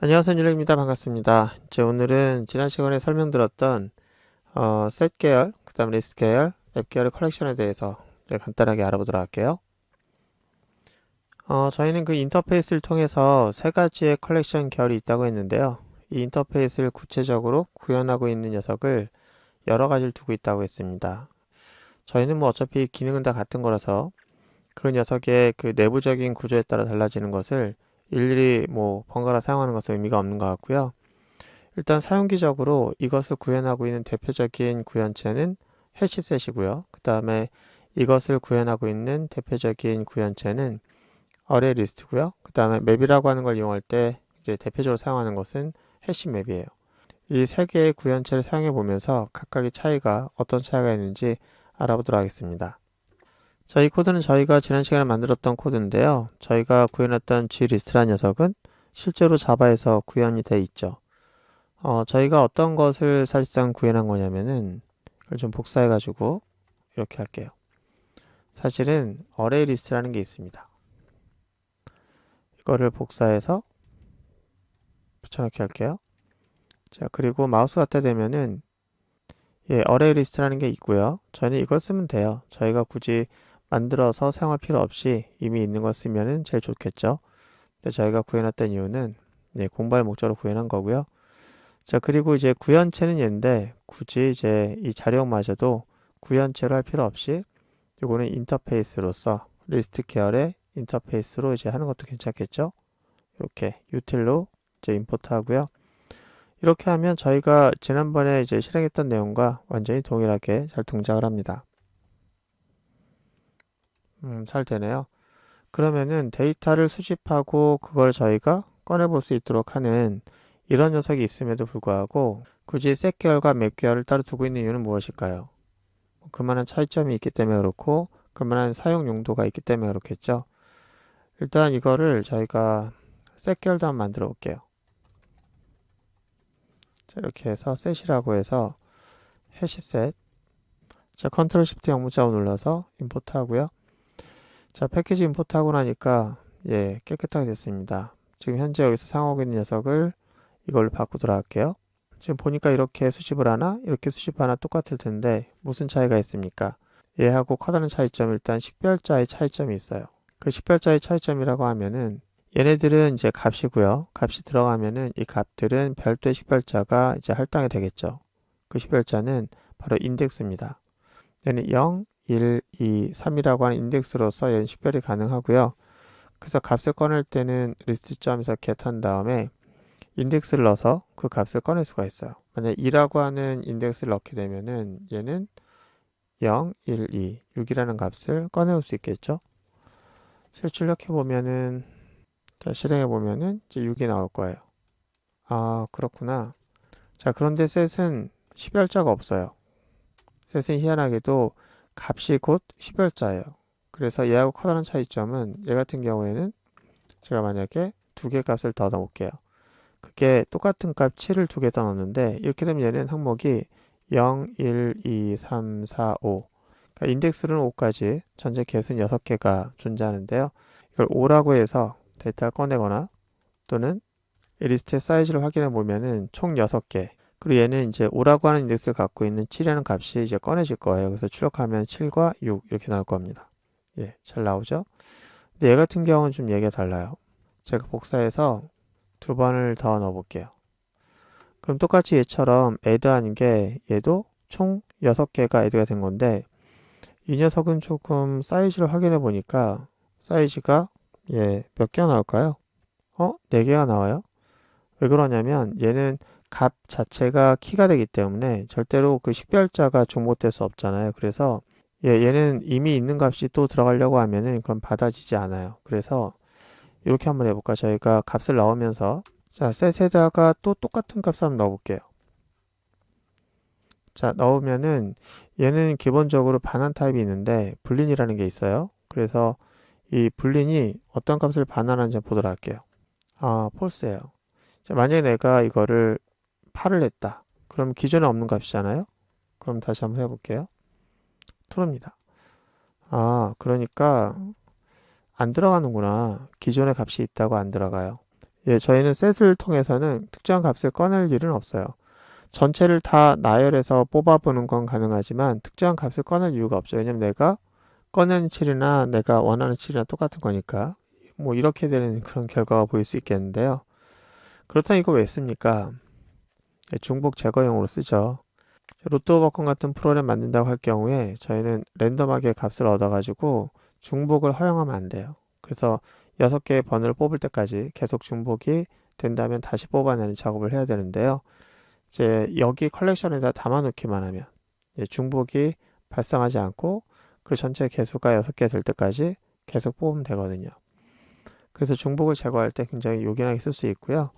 안녕하세요 뉴렉입니다. 반갑습니다. 이제 오늘은 지난 시간에 설명드렸던 어, 셋 계열 그 다음 리스트 계열 앱 계열의 컬렉션에 대해서 이제 간단하게 알아보도록 할게요. 어, 저희는 그 인터페이스를 통해서 세 가지의 컬렉션 계열이 있다고 했는데요. 이 인터페이스를 구체적으로 구현하고 있는 녀석을 여러 가지를 두고 있다고 했습니다. 저희는 뭐 어차피 기능은 다 같은 거라서 그 녀석의 그 내부적인 구조에 따라 달라지는 것을 일일이 뭐 번갈아 사용하는 것은 의미가 없는 것 같고요. 일단 사용기적으로 이것을 구현하고 있는 대표적인 구현체는 해시셋이고요. 그 다음에 이것을 구현하고 있는 대표적인 구현체는 어레이 리스트고요. 그 다음에 맵이라고 하는 걸 이용할 때 이제 대표적으로 사용하는 것은 해시 맵이에요. 이 세 개의 구현체를 사용해 보면서 각각의 차이가 어떤 차이가 있는지 알아보도록 하겠습니다. 자, 이 코드는 저희가 지난 시간에 만들었던 코드인데요. 저희가 구현했던glist라는 녀석은 실제로 자바에서 구현이 돼 있죠. 어, 저희가 어떤 것을 사실상 구현한 거냐면은 이걸 좀 복사해 가지고 이렇게 할게요. 사실은 어레이 리스트라는 게 있습니다. 이거를 복사해서 붙여넣기 할게요. 자, 그리고 마우스 갖다 대면은 예, 어레이 리스트라는 게 있고요. 저희는 이걸 쓰면 돼요. 저희가 굳이 만들어서 사용할 필요 없이 이미 있는 걸 쓰면은 제일 좋겠죠. 근데 저희가 구현했던 이유는 네, 공부할 목적으로 구현한 거고요. 자, 그리고 이제 구현체는 얘인데 굳이 이제 이 자료마저도 구현체로 할 필요 없이 이거는 인터페이스로서 리스트 계열의 인터페이스로 이제 하는 것도 괜찮겠죠. 이렇게 유틸로 이제 임포트 하고요. 이렇게 하면 저희가 지난번에 이제 실행했던 내용과 완전히 동일하게 잘 동작을 합니다. 음, 잘 되네요. 그러면은 데이터를 수집하고 그걸 저희가 꺼내볼 수 있도록 하는 이런 녀석이 있음에도 불구하고 굳이 셋 계열과 맵 계열을 따로 두고 있는 이유는 무엇일까요? 뭐 그만한 차이점이 있기 때문에 그렇고 그만한 사용 용도가 있기 때문에 그렇겠죠. 일단 이거를 저희가 셋 계열도 한번 만들어 볼게요. 자, 이렇게 해서 셋이라고 해서 해시셋 자 컨트롤 시프트 영문자로 눌러서 임포트 하고요. 자, 패키지 임포트 하고 나니까 예, 깨끗하게 됐습니다. 지금 현재 여기서 사용하고 있는 녀석을 이걸로 바꾸도록 할게요. 지금 보니까 이렇게 수집을 하나, 이렇게 수집 하나 똑같을 텐데 무슨 차이가 있습니까? 얘하고 커다란 차이점 일단 식별자의 차이점이 있어요. 그 식별자의 차이점이라고 하면은 얘네들은 이제 값이고요. 값이 들어가면은 이 값들은 별도의 식별자가 이제 할당이 되겠죠. 그 식별자는 바로 인덱스입니다. 얘는 0, 1, 2, 3이라고 하는 인덱스로서 얘는 식별이 가능하고요. 그래서 값을 꺼낼 때는 리스트점에서 get 한 다음에 인덱스를 넣어서 그 값을 꺼낼 수가 있어요. 만약 2라고 하는 인덱스를 넣게 되면은 얘는 0, 1, 2, 6이라는 값을 꺼내올 수 있겠죠. 실출력해 보면은 자, 실행해 보면은 이제 6이 나올 거예요. 아, 그렇구나. 자, 그런데 셋은 식별자가 없어요. 셋은 희한하게도 값이 곧 식별자예요. 그래서 얘하고 커다란 차이점은 얘 같은 경우에는 제가 만약에 두 개 값을 더 넣을게요. 그게 똑같은 값 7을 두 개 더 넣는데 이렇게 되면 얘는 항목이 0, 1, 2, 3, 4, 5 그러니까 인덱스로는 5까지 전체 개수는 6개가 존재하는데요. 이걸 5라고 해서 데이터를 꺼내거나 또는 리스트의 사이즈를 확인해 보면은 총 6개 그리고 얘는 이제 5라고 하는 인덱스를 갖고 있는 7이라는 값이 이제 꺼내질 거예요. 그래서 출력하면 7과 6 이렇게 나올 겁니다. 예, 잘 나오죠? 근데 얘 같은 경우는 좀 얘기가 달라요. 제가 복사해서 두 번을 더 넣어 볼게요. 그럼 똑같이 얘처럼 add 하는 게 얘도 총 6개가 add가 된 건데 이 녀석은 조금 사이즈를 확인해 보니까 사이즈가 예, 몇 개가 나올까요? 어? 4개가 나와요. 왜 그러냐면 얘는 값 자체가 키가 되기 때문에 절대로 그 식별자가 종목될 수 없잖아요. 그래서 얘, 얘는 이미 있는 값이 또 들어가려고 하면은 그건 받아지지 않아요. 그래서 이렇게 한번 해볼까? 저희가 값을 넣으면서 자, 셋에다가 또 똑같은 값을 한번 넣어볼게요. 자, 넣으면은 얘는 기본적으로 반환 타입이 있는데 불린이라는 게 있어요. 그래서 이 불린이 어떤 값을 반환하는지 보도록 할게요. 아, 폴스예요. 자, 만약에 내가 이거를 8을 했다. 그럼 기존에 없는 값이잖아요. 그럼 다시 한번 해볼게요. true입니다. 아, 그러니까 안 들어가는구나. 기존의 값이 있다고 안 들어가요. 예, 저희는 셋을 통해서는 특정한 값을 꺼낼 일은 없어요. 전체를 다 나열해서 뽑아보는 건 가능하지만 특정한 값을 꺼낼 이유가 없죠. 왜냐면 내가 꺼내는 7이나 내가 원하는 7이나 똑같은 거니까 뭐 이렇게 되는 그런 결과가 보일 수 있겠는데요. 그렇다면 이거 왜 씁니까? 예, 중복 제거용으로 쓰죠. 로또 버컨 같은 프로그램 만든다고 할 경우에 저희는 랜덤하게 값을 얻어가지고 중복을 허용하면 안 돼요. 그래서 6개의 번호를 뽑을 때까지 계속 중복이 된다면 다시 뽑아내는 작업을 해야 되는데요. 이제 여기 컬렉션에다 담아놓기만 하면 중복이 발생하지 않고 그 전체 개수가 6개 될 때까지 계속 뽑으면 되거든요. 그래서 중복을 제거할 때 굉장히 요긴하게 쓸 수 있고요.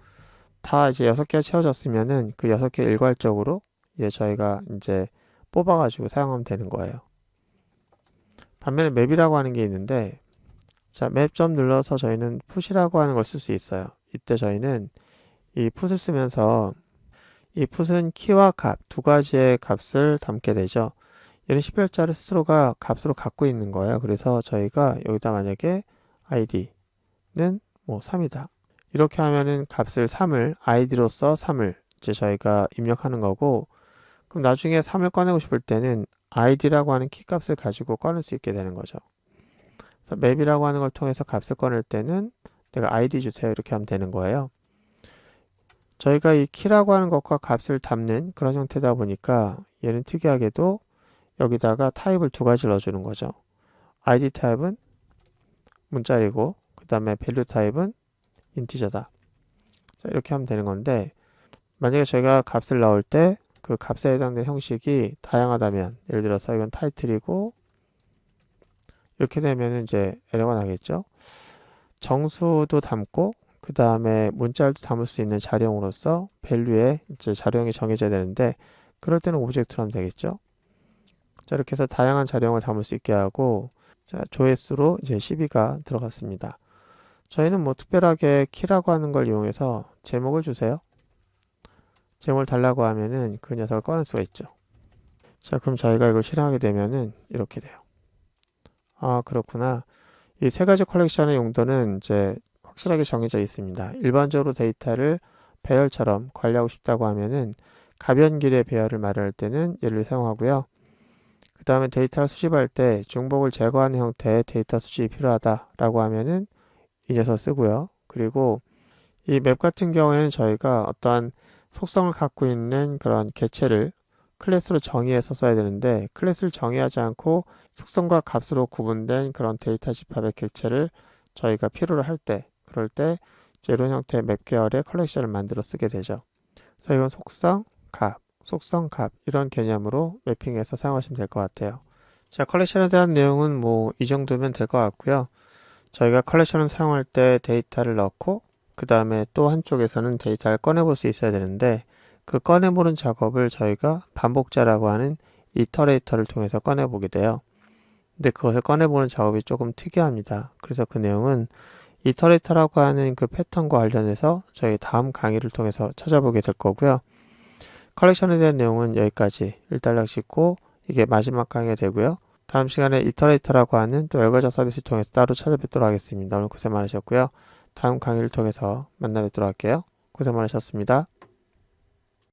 다 이제 6개가 채워졌으면은 그 6개 일괄적으로 예, 저희가 이제 뽑아가지고 사용하면 되는 거예요. 반면에 맵이라고 하는 게 있는데 자, 맵 점 눌러서 저희는 풋이라고 하는 걸 쓸 수 있어요. 이때 저희는 이 풋을 쓰면서 이 풋은 키와 값 두 가지의 값을 담게 되죠. 얘는 10별자를 스스로가 값으로 갖고 있는 거예요. 그래서 저희가 여기다 만약에 id는 뭐 3이다. 이렇게 하면은 값을 3을 id로서 3을 이제 저희가 입력하는 거고 그럼 나중에 3을 꺼내고 싶을 때는 id라고 하는 키 값을 가지고 꺼낼 수 있게 되는 거죠. 그래서 맵이라고 하는 걸 통해서 값을 꺼낼 때는 내가 id 주세요 이렇게 하면 되는 거예요. 저희가 이 키라고 하는 것과 값을 담는 그런 형태다 보니까 얘는 특이하게도 여기다가 타입을 두 가지 넣어주는 거죠. id 타입은 문자이고 그 다음에 밸류 타입은 인티저다. 자, 이렇게 하면 되는 건데 만약에 저희가 값을 넣을 때 그 값에 해당되는 형식이 다양하다면 예를 들어서 이건 타이틀이고 이렇게 되면 이제 에러가 나겠죠. 정수도 담고 그 다음에 문자도 담을 수 있는 자료형으로서 밸류에 이제 자료형이 정해져야 되는데 그럴 때는 오브젝트로 하면 되겠죠. 자 이렇게 해서 다양한 자료형을 담을 수 있게 하고 자 조회수로 이제 12가 들어갔습니다. 저희는 뭐 특별하게 키라고 하는 걸 이용해서 제목을 주세요. 제목을 달라고 하면은 그 녀석을 꺼낼 수가 있죠. 자 그럼 저희가 이걸 실행하게 되면은 이렇게 돼요. 아 그렇구나. 이 세 가지 컬렉션의 용도는 이제 확실하게 정해져 있습니다. 일반적으로 데이터를 배열처럼 관리하고 싶다고 하면은 가변 길의 배열을 말할 때는 얘를 사용하고요. 그 다음에 데이터를 수집할 때 중복을 제거하는 형태의 데이터 수집이 필요하다라고 하면은 이 녀석 쓰고요. 그리고 이 맵 같은 경우에는 저희가 어떠한 속성을 갖고 있는 그런 개체를 클래스로 정의해서 써야 되는데 클래스를 정의하지 않고 속성과 값으로 구분된 그런 데이터 집합의 객체를 저희가 필요로 할 때 그럴 때 이런 형태의 맵 계열의 컬렉션을 만들어 쓰게 되죠. 그래서 이건 속성, 값, 속성, 값 이런 개념으로 매핑해서 사용하시면 될 것 같아요. 자, 컬렉션에 대한 내용은 뭐 이 정도면 될 것 같고요. 저희가 컬렉션을 사용할 때 데이터를 넣고 그 다음에 또 한쪽에서는 데이터를 꺼내볼 수 있어야 되는데 그 꺼내보는 작업을 저희가 반복자라고 하는 이터레이터를 통해서 꺼내보게 돼요. 근데 그것을 꺼내보는 작업이 조금 특이합니다. 그래서 그 내용은 이터레이터라고 하는 그 패턴과 관련해서 저희 다음 강의를 통해서 찾아보게 될 거고요. 컬렉션에 대한 내용은 여기까지 일단락 짚고 이게 마지막 강의가 되고요. 다음 시간에 이터레이터라고 하는 또 열거자 서비스를 통해서 따로 찾아뵙도록 하겠습니다. 오늘 고생 많으셨고요. 다음 강의를 통해서 만나 뵙도록 할게요. 고생 많으셨습니다.